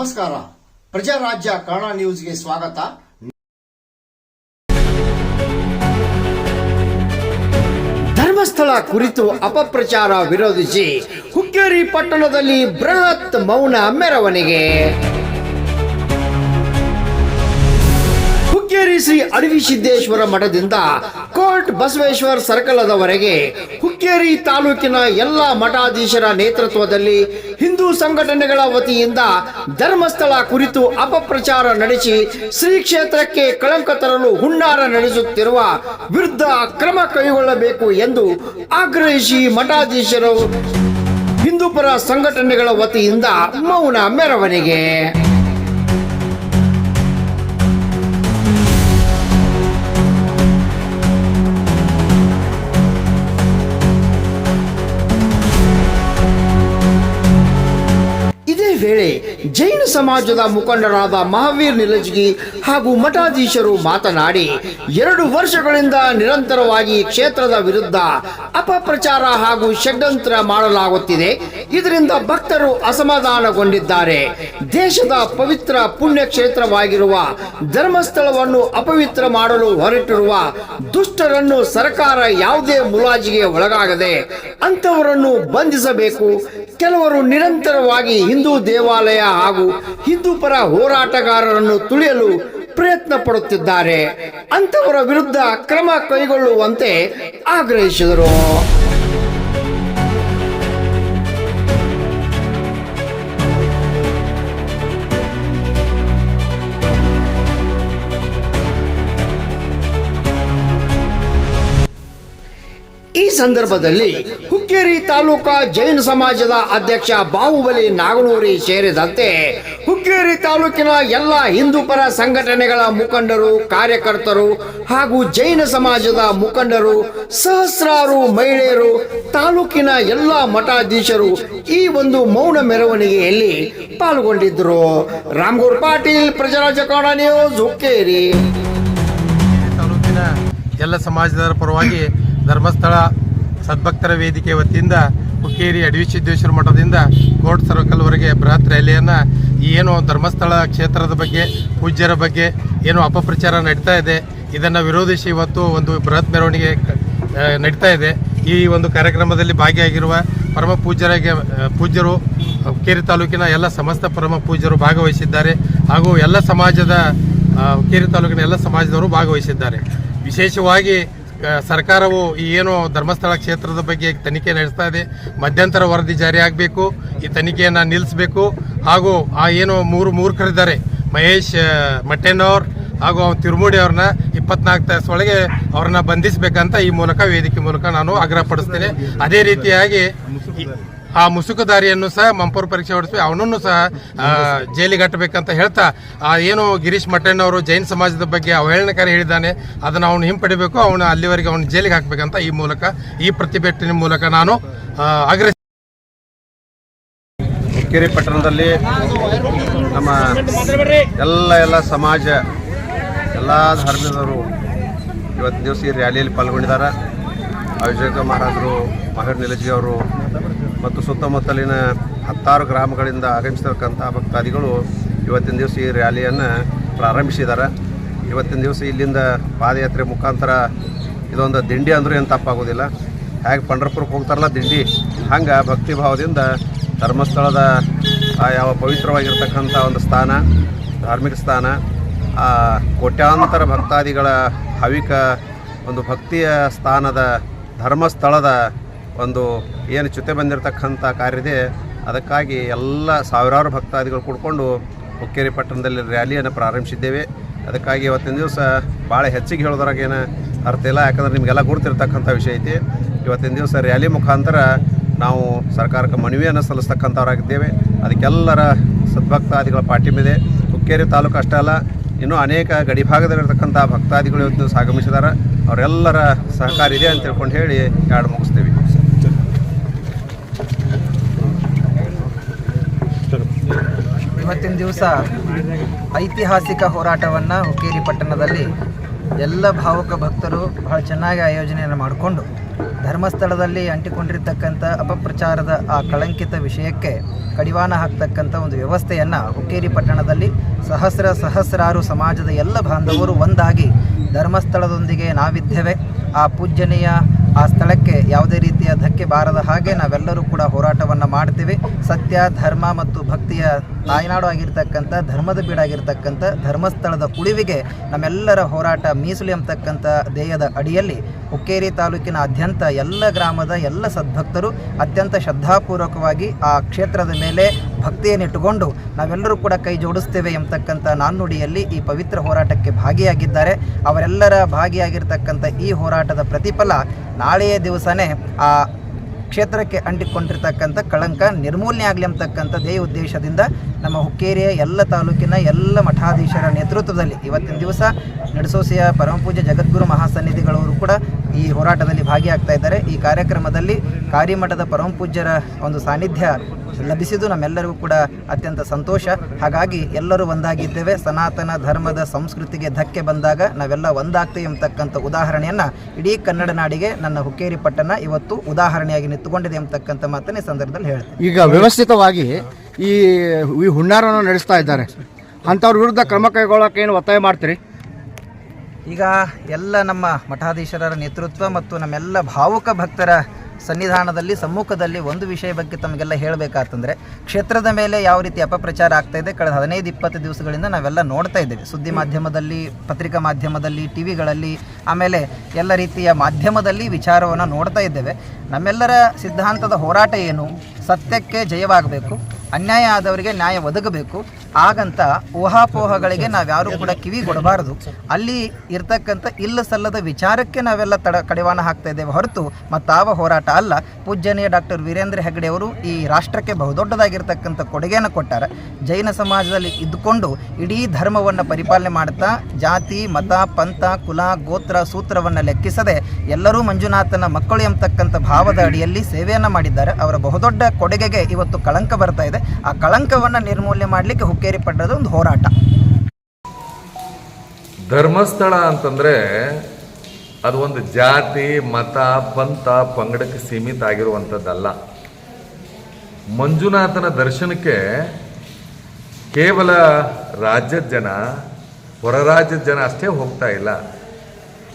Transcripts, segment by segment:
ನಮಸ್ಕಾರ. ಪ್ರಜಾರಾಜ್ಯ ಕನ್ನಡ ನ್ಯೂಸ್ಗೆ ಸ್ವಾಗತ. ಧರ್ಮಸ್ಥಳ ಕುರಿತು ಅಪಪ್ರಚಾರ ವಿರೋಧಿಸಿ ಹುಕ್ಕೇರಿ ಪಟ್ಟಣದಲ್ಲಿ ಬೃಹತ್ ಮೌನ ಮೆರವಣಿಗೆ. ಹುಕ್ಕೇರಿ ಶ್ರೀ ಅಡವಿಸಿದ್ದೇಶ್ವರ ಮಠದಿಂದ ಕೋರ್ಟ್ ಬಸವೇಶ್ವರ ಸರ್ಕಲದವರೆಗೆ ಹುಕ್ಕೇರಿ ತಾಲೂಕಿನ ಎಲ್ಲ ಮಠಾಧೀಶರ ನೇತೃತ್ವದಲ್ಲಿ ಹಿಂದೂ ಸಂಘಟನೆಗಳ ವತಿಯಿಂದ ಧರ್ಮಸ್ಥಳ ಕುರಿತು ಅಪಪ್ರಚಾರ ನಡೆಸಿ ಶ್ರೀ ಕ್ಷೇತ್ರಕ್ಕೆ ಕಳಂಕ ತರಲು ಹುನ್ನಾರ ನಡೆಸುತ್ತಿರುವ ವಿರುದ್ಧ ಕ್ರಮ ಕೈಗೊಳ್ಳಬೇಕು ಎಂದು ಆಗ್ರಹಿಸಿ ಮಠಾಧೀಶರು ಹಿಂದೂಪರ ಸಂಘಟನೆಗಳ ವತಿಯಿಂದ ಮೌನ ಮೆರವಣಿಗೆ. ವೇಳೆ ಜೈನ ಸಮಾಜದ ಮುಖಂಡರಾದ ಮಹಾವೀರ್ ನಿಲಜ್ಗಿ ಹಾಗೂ ಮಠಾಧೀಶರು ಮಾತನಾಡಿ ಎರಡು ವರ್ಷಗಳಿಂದ ನಿರಂತರವಾಗಿ ಕ್ಷೇತ್ರದ ವಿರುದ್ಧ ಅಪಪ್ರಚಾರ ಹಾಗೂ ಷಡ್ಯಂತ್ರ ಮಾಡಲಾಗುತ್ತಿದೆ. ಇದರಿಂದ ಭಕ್ತರು ಅಸಮಾಧಾನಗೊಂಡಿದ್ದಾರೆ. ದೇಶದ ಪವಿತ್ರ ಪುಣ್ಯ ಕ್ಷೇತ್ರವಾಗಿರುವ ಧರ್ಮಸ್ಥಳವನ್ನು ಅಪವಿತ್ರ ಮಾಡಲು ಹೊರಟಿರುವ ದುಷ್ಟರನ್ನು ಸರ್ಕಾರ ಯಾವುದೇ ಮುಲಾಜಿಗೆ ಒಳಗಾಗದೆ ಅಂತವರನ್ನು ಬಂಧಿಸಬೇಕು. ಕೆಲವರು ನಿರಂತರವಾಗಿ ಹಿಂದೂ ದೇವಾಲಯ ಹಾಗೂ ಹಿಂದೂ ಪರ ಹೋರಾಟಗಾರರನ್ನು ತುಳಿಯಲು ಪ್ರಯತ್ನ ಪಡುತ್ತಿದ್ದಾರೆ. ಅಂತವರ ವಿರುದ್ಧ ಕ್ರಮ ಕೈಗೊಳ್ಳುವಂತೆ ಆಗ್ರಹಿಸಿದರು. ಸಂದರ್ಭದಲ್ಲಿ ಹುಕ್ಕೇರಿ ತಾಲೂಕಾ ಜೈನ ಸಮಾಜದ ಅಧ್ಯಕ್ಷ ಬಾಹುಬಲಿ ನಾಗನೂರಿ ಸೇರಿದಂತೆ ಹುಕ್ಕೇರಿ ತಾಲೂಕಿನ ಎಲ್ಲ ಹಿಂದೂ ಪರ ಸಂಘಟನೆಗಳ ಮುಖಂಡರು, ಕಾರ್ಯಕರ್ತರು ಹಾಗೂ ಜೈನ ಸಮಾಜದ ಮುಖಂಡರು, ಸಹಸ್ರಾರು ಮಹಿಳೆಯರು, ತಾಲೂಕಿನ ಎಲ್ಲ ಮಠಾಧೀಶರು ಈ ಒಂದು ಮೌನ ಮೆರವಣಿಗೆಯಲ್ಲಿ ಪಾಲ್ಗೊಂಡಿದ್ದರು. ರಾಮ್ಗೌರ್ ಪಾಟೀಲ್ ಪ್ರಜಾರಾಜ ನ್ಯೂಸ್, ಹುಕ್ಕೇರಿ. ತಾಲೂಕಿನ ಎಲ್ಲ ಸಮಾಜದವರ ಪರವಾಗಿ ಧರ್ಮಸ್ಥಳ ಸದ್ಭಕ್ತರ ವೇದಿಕೆ ವತಿಯಿಂದ ಹುಕ್ಕೇರಿ ಅಡವಿಸಿದ್ದೇಶ್ವರ ಮಠದಿಂದ ಕೋರ್ಟ್ ಸರ್ಕಲ್ವರೆಗೆ ಬೃಹತ್ ರ್ಯಾಲಿಯನ್ನು ಏನು ಧರ್ಮಸ್ಥಳ ಕ್ಷೇತ್ರದ ಬಗ್ಗೆ, ಪೂಜ್ಯರ ಬಗ್ಗೆ ಏನು ಅಪಪ್ರಚಾರ ನಡೀತಾ ಇದೆ, ಇದನ್ನು ವಿರೋಧಿಸಿ ಇವತ್ತು ಒಂದು ಬೃಹತ್ ಮೆರವಣಿಗೆ ನಡೀತಾ ಇದೆ. ಈ ಒಂದು ಕಾರ್ಯಕ್ರಮದಲ್ಲಿ ಭಾಗಿಯಾಗಿರುವ ಪರಮ ಪೂಜ್ಯರಾಗಿ ಪೂಜ್ಯರು, ಹುಕ್ಕೇರಿ ತಾಲೂಕಿನ ಎಲ್ಲ ಸಮಸ್ತ ಪರಮ ಪೂಜ್ಯರು ಭಾಗವಹಿಸಿದ್ದಾರೆ ಹಾಗೂ ಎಲ್ಲ ಸಮಾಜದ ಹುಕ್ಕೇರಿ ತಾಲೂಕಿನ ಎಲ್ಲ ಸಮಾಜದವರು ಭಾಗವಹಿಸಿದ್ದಾರೆ. ವಿಶೇಷವಾಗಿ ಸರ್ಕಾರವು ಈ ಏನು ಧರ್ಮಸ್ಥಳ ಕ್ಷೇತ್ರದ ಬಗ್ಗೆ ತನಿಖೆ ನಡೆಸ್ತಾ ಇದೆ. ಮಧ್ಯಂತರ ವರದಿ ಜಾರಿ ಆಗಬೇಕು. ಈ ತನಿಖೆಯನ್ನು ನಿಲ್ಲಿಸಬೇಕು. ಹಾಗೂ ಆ ಏನು ಮೂರು ಮೂರ್ಖರಿದ್ದಾರೆ. ಮಹೇಶ್ ಆ, ಮಟ್ಟೆನ್ನವ್ರು ಹಾಗೂ ತಿರುಮುಡಿ ಅವ್ರನ್ನ ಇಪ್ಪತ್ನಾಲ್ಕು ತಾಸೊಳಗೆ ಅವ್ರನ್ನ ಬಂಧಿಸಬೇಕಂತ ಈ ಮೂಲಕ ವೇದಿಕೆ ಮೂಲಕ ನಾನು ಆಗ್ರಹಪಡಿಸ್ತೇನೆ. ಅದೇ ರೀತಿಯಾಗಿ ಆ ಮುಸುಕುದಾರಿಯನ್ನು ಸಹ ಮಂಪರ್ ಪರೀಕ್ಷೆ ಹೊಡಿಸಿ ಅವನನ್ನು ಸಹ ಜೈಲಿಗೆ ಕಟ್ಟಬೇಕಂತ ಹೇಳ್ತಾ, ಆ, ಏನು ಗಿರೀಶ್ ಮಟ್ಟಣ್ಣ ಅವರು ಜೈನ್ ಸಮಾಜದ ಬಗ್ಗೆ ಅವಹೇಳನಕಾರಿ ಹೇಳಿದ್ದಾನೆ. ಅದನ್ನು ಅವನು ಹಿಂಪಡಿಬೇಕು, ಅವನು ಅಲ್ಲಿವರೆಗೆ ಅವನು ಜೈಲಿಗೆ ಹಾಕಬೇಕಂತ ಈ ಮೂಲಕ, ಈ ಪ್ರತಿಭಟನೆ ಮೂಲಕ ನಾನು ಆಗ್ರಹ ಹುಕ್ಕೇರಿ ಪಟ್ಟಣದಲ್ಲಿ ನಮ್ಮ ಎಲ್ಲ ಎಲ್ಲ ಸಮಾಜ, ಎಲ್ಲ ಧರ್ಮದವರು ಇವತ್ತು ದಿವಸ ಈ ರ್ಯಾಲಿಯಲ್ಲಿ ಪಾಲ್ಗೊಂಡಿದ್ದಾರೆ. ಅಭಿಷೇಕ ಮಹಾರಾಜರು ಮಹರ್ ನಿಲಜಿ ಅವರು ಮತ್ತು ಸುತ್ತಮುತ್ತಲಿನ ಹತ್ತಾರು ಗ್ರಾಮಗಳಿಂದ ಆಗಮಿಸಿರ್ತಕ್ಕಂಥ ಭಕ್ತಾದಿಗಳು ಇವತ್ತಿನ ದಿವಸ ಈ ರ್ಯಾಲಿಯನ್ನು ಪ್ರಾರಂಭಿಸಿದ್ದಾರೆ. ಇವತ್ತಿನ ದಿವಸ ಇಲ್ಲಿಂದ ಪಾದಯಾತ್ರೆ ಮುಖಾಂತರ ಇದೊಂದು ದಿಂಡಿ ಅಂದರೂ ಏನು ತಪ್ಪಾಗೋದಿಲ್ಲ. ಹೇಗೆ ಪಂಡರ್ಪುರಕ್ಕೆ ಹೋಗ್ತಾರಲ್ಲ ದಿಂಡಿ, ಹಂಗೆ ಭಕ್ತಿ ಭಾವದಿಂದ ಧರ್ಮಸ್ಥಳದ ಯಾವ ಪವಿತ್ರವಾಗಿರ್ತಕ್ಕಂಥ ಒಂದು ಸ್ಥಾನ, ಧಾರ್ಮಿಕ ಸ್ಥಾನ ಕೋಟ್ಯಾಂತರ ಭಕ್ತಾದಿಗಳ ಹವಿಕ ಒಂದು ಭಕ್ತಿಯ ಸ್ಥಾನದ ಧರ್ಮಸ್ಥಳದ ಒಂದು ಏನು ಚ್ಯುತಿ ಬಂದಿರತಕ್ಕಂಥ ಕಾರ್ಯದೆ ಅದಕ್ಕಾಗಿ ಎಲ್ಲ ಸಾವಿರಾರು ಭಕ್ತಾದಿಗಳು ಕೂಡಿಕೊಂಡು ಹುಕ್ಕೇರಿ ಪಟ್ಟಣದಲ್ಲಿ ರ್ಯಾಲಿಯನ್ನು ಪ್ರಾರಂಭಿಸಿದ್ದೇವೆ. ಅದಕ್ಕಾಗಿ ಇವತ್ತಿನ ದಿವಸ ಭಾಳ ಹೆಚ್ಚಿಗೆ ಹೇಳೋದ್ರಾಗೇನು ಅರ್ಥ ಇಲ್ಲ. ಯಾಕಂದ್ರೆ ನಿಮಗೆಲ್ಲ ಗುರುತಿರ್ತಕ್ಕಂಥ ವಿಷಯ ಐತಿ. ಇವತ್ತಿನ ದಿವಸ ರ್ಯಾಲಿ ಮುಖಾಂತರ ನಾವು ಸರ್ಕಾರಕ್ಕೆ ಮನವಿಯನ್ನು ಸಲ್ಲಿಸ್ತಕ್ಕಂಥವ್ರಾಗಿದ್ದೇವೆ. ಅದಕ್ಕೆಲ್ಲರ ಸದ್ಭಕ್ತಾದಿಗಳ ಪಾಠ್ಯಮಿದೆ ಹುಕ್ಕೇರಿ ತಾಲೂಕು ಅಷ್ಟೇ ಅಲ್ಲ, ಇನ್ನೂ ಅನೇಕ ಗಡಿ ಭಾಗದಲ್ಲಿರ್ತಕ್ಕಂಥ ಭಕ್ತಾದಿಗಳು ಇವತ್ತು ಸಾಗಮಿಸಿದ್ದಾರೆ ಅವರೆಲ್ಲರ ಸಹಕಾರ ಇದೆ ಅಂತ ತಿಳ್ಕೊಂಡು ಹೇಳಿ ಎರಡು ಮುಗಿಸ್ತೀವಿ. ಇವತ್ತಿನ ದಿವಸ ಐತಿಹಾಸಿಕ ಹೋರಾಟವನ್ನು ಹುಕ್ಕೇರಿ ಪಟ್ಟಣದಲ್ಲಿ ಎಲ್ಲ ಭಾವುಕ ಭಕ್ತರು ಬಹಳ ಚೆನ್ನಾಗಿ ಆಯೋಜನೆಯನ್ನು ಮಾಡಿಕೊಂಡು ಧರ್ಮಸ್ಥಳದಲ್ಲಿ ಅಂಟಿಕೊಂಡಿರ್ತಕ್ಕಂಥ ಅಪಪ್ರಚಾರದ ಆ ಕಳಂಕಿತ ವಿಷಯಕ್ಕೆ ಕಡಿವಾಣ ಹಾಕ್ತಕ್ಕಂಥ ಒಂದು ವ್ಯವಸ್ಥೆಯನ್ನು ಹುಕ್ಕೇರಿ ಪಟ್ಟಣದಲ್ಲಿ ಸಹಸ್ರ ಸಹಸ್ರಾರು ಸಮಾಜದ ಎಲ್ಲ ಬಾಂಧವರು ಒಂದಾಗಿ ಧರ್ಮಸ್ಥಳದೊಂದಿಗೆ ನಾವಿದ್ದೇವೆ. ಆ ಪೂಜ್ಯನೀಯ ಆ ಸ್ಥಳಕ್ಕೆ ಯಾವುದೇ ರೀತಿಯ ಧಕ್ಕೆ ಬಾರದ ಹಾಗೆ ನಾವೆಲ್ಲರೂ ಕೂಡ ಹೋರಾಟವನ್ನು ಮಾಡ್ತೀವಿ. ಸತ್ಯ, ಧರ್ಮ ಮತ್ತು ಭಕ್ತಿಯ ತಾಯ್ನಾಡು ಆಗಿರ್ತಕ್ಕಂಥ, ಧರ್ಮದ ಬೀಡಾಗಿರ್ತಕ್ಕಂಥ ಧರ್ಮಸ್ಥಳದ ಉಳಿವಿಗೆ ನಮ್ಮೆಲ್ಲರ ಹೋರಾಟ ಮೀಸಲು ಎಂಬತಕ್ಕಂಥ ದೇಹದ ಅಡಿಯಲ್ಲಿ ಹುಕ್ಕೇರಿ ತಾಲೂಕಿನಾದ್ಯಂತ ಎಲ್ಲ ಗ್ರಾಮದ ಎಲ್ಲ ಸದ್ಭಕ್ತರು ಅತ್ಯಂತ ಶ್ರದ್ಧಾಪೂರ್ವಕವಾಗಿ ಆ ಕ್ಷೇತ್ರದ ಮೇಲೆ ಭಕ್ತಿಯನ್ನಿಟ್ಟುಕೊಂಡು ನಾವೆಲ್ಲರೂ ಕೂಡ ಕೈ ಜೋಡಿಸ್ತೇವೆ ಎಂಬತಕ್ಕಂಥ ನಾಣ್ಣುಡಿಯಲ್ಲಿ ಈ ಪವಿತ್ರ ಹೋರಾಟಕ್ಕೆ ಭಾಗಿಯಾಗಿದ್ದಾರೆ. ಅವರೆಲ್ಲರ ಭಾಗಿಯಾಗಿರ್ತಕ್ಕಂಥ ಈ ಹೋರಾಟದ ಪ್ರತಿಫಲ ನಾಳೆಯ ದಿವಸನೇ ಆ ಕ್ಷೇತ್ರಕ್ಕೆ ಅಂಟಿಕೊಂಡಿರ್ತಕ್ಕಂಥ ಕಳಂಕ, ನಿರ್ಮೂಲನೆ ಆಗಲಿ ಅಂತಕ್ಕಂಥ ಧ್ಯೇಯ ಉದ್ದೇಶದಿಂದ ನಮ್ಮ ಹುಕ್ಕೇರಿಯ ಎಲ್ಲ ತಾಲೂಕಿನ ಎಲ್ಲ ಮಠಾಧೀಶರ ನೇತೃತ್ವದಲ್ಲಿ ಇವತ್ತಿನ ದಿವಸ ನಡಸೋಸಿಯ ಪರಮಪೂಜ್ಯ ಜಗದ್ಗುರು ಮಹಾಸನ್ನಿಧಿಗಳವರು ಕೂಡ ಈ ಹೋರಾಟದಲ್ಲಿ ಭಾಗಿಯಾಗ್ತಾ ಇದ್ದಾರೆ. ಈ ಕಾರ್ಯಕ್ರಮದಲ್ಲಿ ಕಾರಿಮಠದ ಪರಮಪೂಜ್ಯರ ಒಂದು ಸಾನ್ನಿಧ್ಯ ಲಭಿಸಿದ್ದು ನಮ್ಮೆಲ್ಲರಿಗೂ ಕೂಡ ಅತ್ಯಂತ ಸಂತೋಷ. ಹಾಗಾಗಿ ಎಲ್ಲರೂ ಒಂದಾಗಿದ್ದೇವೆ. ಸನಾತನ ಧರ್ಮದ ಸಂಸ್ಕೃತಿಗೆ ಧಕ್ಕೆ ಬಂದಾಗ ನಾವೆಲ್ಲ ಒಂದಾಗ್ತೇವೆ ಎಂಬತಕ್ಕಂಥ ಉದಾಹರಣೆಯನ್ನು ಇಡೀ ಕನ್ನಡ ನಾಡಿಗೆ ನನ್ನ ಹುಕ್ಕೇರಿ ಪಟ್ಟಣ ಇವತ್ತು ಉದಾಹರಣೆಯಾಗಿ ನಿಂತುಕೊಂಡಿದೆ ಎಂಬತಕ್ಕಂಥ ಮಾತನ್ನ ಈ ಸಂದರ್ಭದಲ್ಲಿ ಹೇಳ್ತೇನೆ. ಈಗ ವ್ಯವಸ್ಥಿತವಾಗಿ ಈ ಈ ಹುನ್ನಾರವನ್ನು ನಡೆಸ್ತಾ ಇದ್ದಾರೆ. ಅಂಥವ್ರ ವಿರುದ್ಧ ಕ್ರಮ ಕೈಗೊಳ್ಳೋಕೆ ಏನು ಒತ್ತಾಯ ಮಾಡ್ತೀರಿ? ಈಗ ಎಲ್ಲ ನಮ್ಮ ಮಠಾಧೀಶರ ನೇತೃತ್ವ ಮತ್ತು ನಮ್ಮೆಲ್ಲ ಭಾವುಕ ಭಕ್ತರ ಸನ್ನಿಧಾನದಲ್ಲಿ, ಸಮ್ಮುಖದಲ್ಲಿ ಒಂದು ವಿಷಯ ಬಗ್ಗೆ ತಮಗೆಲ್ಲ ಹೇಳಬೇಕಾತಂದ್ರೆ, ಕ್ಷೇತ್ರದ ಮೇಲೆ ಯಾವ ರೀತಿ ಅಪಪ್ರಚಾರ ಆಗ್ತಾ ಇದೆ, ಕಳೆದ ಹದಿನೈದು, ಇಪ್ಪತ್ತು ದಿವಸಗಳಿಂದ ನಾವೆಲ್ಲ ನೋಡ್ತಾ ಇದ್ದೇವೆ. ಸುದ್ದಿ ಮಾಧ್ಯಮದಲ್ಲಿ, ಪತ್ರಿಕಾ ಮಾಧ್ಯಮದಲ್ಲಿ ಟಿ ವಿಗಳಲ್ಲಿ ಆಮೇಲೆ ಎಲ್ಲ ರೀತಿಯ ಮಾಧ್ಯಮದಲ್ಲಿ ವಿಚಾರವನ್ನು ನೋಡ್ತಾ ಇದ್ದೇವೆ. ನಮ್ಮೆಲ್ಲರ ಸಿದ್ಧಾಂತದ ಹೋರಾಟ ಏನು? ಸತ್ಯಕ್ಕೆ ಜಯವಾಗಬೇಕು. ಅನ್ಯಾಯ ಆದವರಿಗೆ ನ್ಯಾಯ ಒದಗಬೇಕು. ಹಾಗಂತ ಊಹಾಪೋಹಗಳಿಗೆ ನಾವ್ಯಾರೂ ಕೂಡ ಕಿವಿ ಕೊಡಬಾರದು. ಅಲ್ಲಿ ಇರ್ತಕ್ಕಂಥ ಇಲ್ಲ ಸಲ್ಲದ ವಿಚಾರಕ್ಕೆ ನಾವೆಲ್ಲ ತಡ ಕಡಿವಾಣ ಹಾಕ್ತಾ ಇದ್ದೇವೆ ಹೊರತು ಮತ್ತಾವ ಹೋರಾಟ ಅಲ್ಲ. ಪೂಜ್ಯನೀಯ ಡಾಕ್ಟರ್ ವೀರೇಂದ್ರ ಹೆಗ್ಡೆ ಅವರು ಈ ರಾಷ್ಟ್ರಕ್ಕೆ ಬಹುದೊಡ್ಡದಾಗಿರ್ತಕ್ಕಂಥ ಕೊಡುಗೆಯನ್ನು ಕೊಟ್ಟಾರೆ. ಜೈನ ಸಮಾಜದಲ್ಲಿ ಇದ್ದುಕೊಂಡು ಇಡೀ ಧರ್ಮವನ್ನು ಪರಿಪಾಲನೆ ಮಾಡ್ತಾ ಜಾತಿ, ಮತ, ಪಂಥ, ಕುಲ, ಗೋತ್ರ, ಸೂತ್ರವನ್ನು ಲೆಕ್ಕಿಸದೆ ಎಲ್ಲರೂ ಮಂಜುನಾಥನ ಮಕ್ಕಳು ಎಂಬತಕ್ಕಂಥ ಭಾವದ ಅಡಿಯಲ್ಲಿ ಸೇವೆಯನ್ನು ಮಾಡಿದ್ದಾರೆ. ಅವರ ಬಹುದೊಡ್ಡ ಕೊಡುಗೆಗೆ ಇವತ್ತು ಕಳಂಕ ಬರ್ತಾ ಇದೆ. ಆ ಕಳಂಕವನ್ನು ನಿರ್ಮೂಲನೆ ಮಾಡಲಿಕ್ಕೆ ಹುಕ್ಕೇರಿ ಪಟ್ಟಣದ ಒಂದು ಹೋರಾಟ. ಧರ್ಮಸ್ಥಳ ಅಂತಂದ್ರೆ ಅದು ಒಂದು ಜಾತಿ, ಮತ, ಪಂಥ, ಪಂಗಡಕ್ಕೆ ಸೀಮಿತ ಆಗಿರುವಂಥದ್ದಲ್ಲ. ಮಂಜುನಾಥನ ದರ್ಶನಕ್ಕೆ ಕೇವಲ ರಾಜ್ಯದ ಜನ ಹೊರ ರಾಜ್ಯದ ಜನ ಅಷ್ಟೇ ಹೋಗ್ತಾ ಇಲ್ಲ.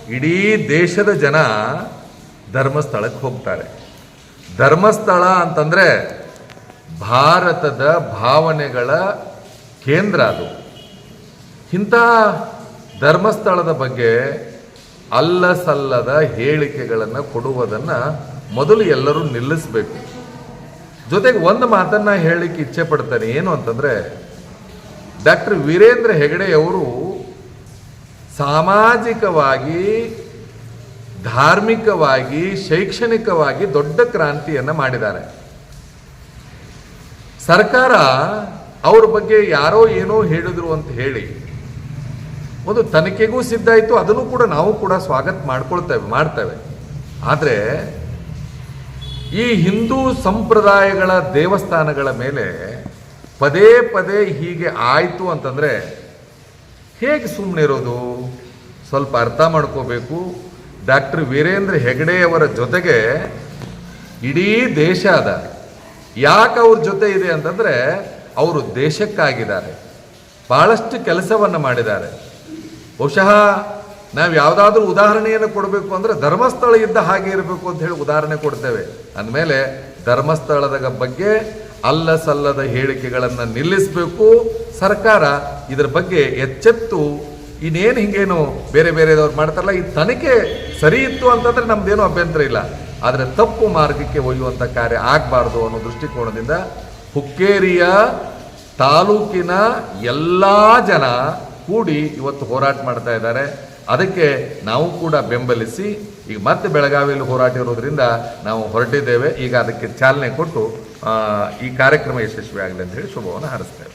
ಇಡೀ ದೇಶದ ಜನ ಧರ್ಮಸ್ಥಳಕ್ಕೆ ಹೋಗ್ತಾರೆ. ಧರ್ಮಸ್ಥಳ ಅಂತಂದ್ರೆ ಭಾರತದ ಭಾವನೆಗಳ ಕೇಂದ್ರ ಅದು. ಇಂಥ ಧರ್ಮಸ್ಥಳದ ಬಗ್ಗೆ ಅಲ್ಲ ಸಲ್ಲದ ಹೇಳಿಕೆಗಳನ್ನು ಕೊಡುವುದನ್ನು ಮೊದಲು ಎಲ್ಲರೂ ನಿಲ್ಲಿಸಬೇಕು. ಜೊತೆಗೆ ಒಂದು ಮಾತನ್ನು ಹೇಳಲಿಕ್ಕೆ ಇಚ್ಛೆ ಪಡ್ತಾನೆ, ಏನು ಅಂತಂದರೆ, ಡಾಕ್ಟರ್ ವೀರೇಂದ್ರ ಹೆಗಡೆಯವರು ಸಾಮಾಜಿಕವಾಗಿ, ಧಾರ್ಮಿಕವಾಗಿ, ಶೈಕ್ಷಣಿಕವಾಗಿ ದೊಡ್ಡ ಕ್ರಾಂತಿಯನ್ನು ಮಾಡಿದ್ದಾರೆ. ಸರ್ಕಾರ ಅವ್ರ ಬಗ್ಗೆ ಯಾರೋ ಏನೋ ಹೇಳಿದ್ರು ಅಂತ ಹೇಳಿ ಒಂದು ತನಿಖೆಗೂ ಸಿದ್ಧ ಆಯಿತು, ಅದನ್ನು ಕೂಡ ನಾವು ಕೂಡ ಸ್ವಾಗತ ಮಾಡ್ಕೊಳ್ತೇವೆ, ಮಾಡ್ತೇವೆ. ಆದರೆ ಈ ಹಿಂದೂ ಸಂಪ್ರದಾಯಗಳ ದೇವಸ್ಥಾನಗಳ ಮೇಲೆ ಪದೇ ಪದೇ ಹೀಗೆ ಆಯಿತು ಅಂತಂದರೆ ಹೇಗೆ ಸುಮ್ಮನೆ ಇರೋದು? ಸ್ವಲ್ಪ ಅರ್ಥ ಮಾಡ್ಕೋಬೇಕು. ಡಾಕ್ಟರ್ ವೀರೇಂದ್ರ ಹೆಗಡೆಯವರ ಜೊತೆಗೆ ಇಡೀ ದೇಶ ಅದ. ಯಾಕೆ ಅವ್ರ ಜೊತೆ ಇದೆ ಅಂತಂದರೆ ಅವರು ದೇಶಕ್ಕಾಗಿದ್ದಾರೆ. ಭಾಳಷ್ಟು ಕೆಲಸವನ್ನು ಮಾಡಿದ್ದಾರೆ. ಬಹುಶಃ ನಾವು ಯಾವುದಾದ್ರೂ ಉದಾಹರಣೆಯನ್ನು ಕೊಡಬೇಕು ಅಂದರೆ ಧರ್ಮಸ್ಥಳ ಇದ್ದ ಹಾಗೆ ಇರಬೇಕು ಅಂತ ಹೇಳಿ ಉದಾಹರಣೆ ಕೊಡ್ತೇವೆ. ಅಂದಮೇಲೆ ಧರ್ಮಸ್ಥಳದ ಬಗ್ಗೆ ಅಲ್ಲ ಸಲ್ಲದ ಹೇಳಿಕೆಗಳನ್ನು ನಿಲ್ಲಿಸಬೇಕು ಸರ್ಕಾರ. ಇದರ ಬಗ್ಗೆ ಎಚ್ಚೆತ್ತು. ಇನ್ನೇನು ಹಿಂಗೇನು ಬೇರೆ ಬೇರೆದವ್ರು ಮಾಡ್ತಾರಲ್ಲ, ಈ ತನಿಖೆ ಸರಿ ಇತ್ತು ಅಂತಂದ್ರೆ ನಮ್ದೇನು ಅಭ್ಯಂತರ ಇಲ್ಲ. ಆದರೆ ತಪ್ಪು ಮಾರ್ಗಕ್ಕೆ ಒಯ್ಯುವಂಥ ಕಾರ್ಯ ಆಗಬಾರ್ದು ಅನ್ನೋ ದೃಷ್ಟಿಕೋನದಿಂದ ಹುಕ್ಕೇರಿಯ ತಾಲೂಕಿನ ಎಲ್ಲ ಜನ ಕೂಡಿ ಇವತ್ತು ಹೋರಾಟ ಮಾಡ್ತಾ ಇದ್ದಾರೆ. ಅದಕ್ಕೆ ನಾವು ಕೂಡ ಬೆಂಬಲಿಸಿ, ಈಗ ಮತ್ತೆ ಬೆಳಗಾವಿಯಲ್ಲಿ ಹೋರಾಟ ಇರೋದ್ರಿಂದ ನಾವು ಹೊರಟಿದ್ದೇವೆ. ಈಗ ಅದಕ್ಕೆ ಚಾಲನೆ ಕೊಟ್ಟು ಈ ಕಾರ್ಯಕ್ರಮ ಯಶಸ್ವಿಯಾಗಲಿ ಅಂತ ಹೇಳಿ ಶುಭವನ್ನು ಹಾರೈಸ್ತೇವೆ.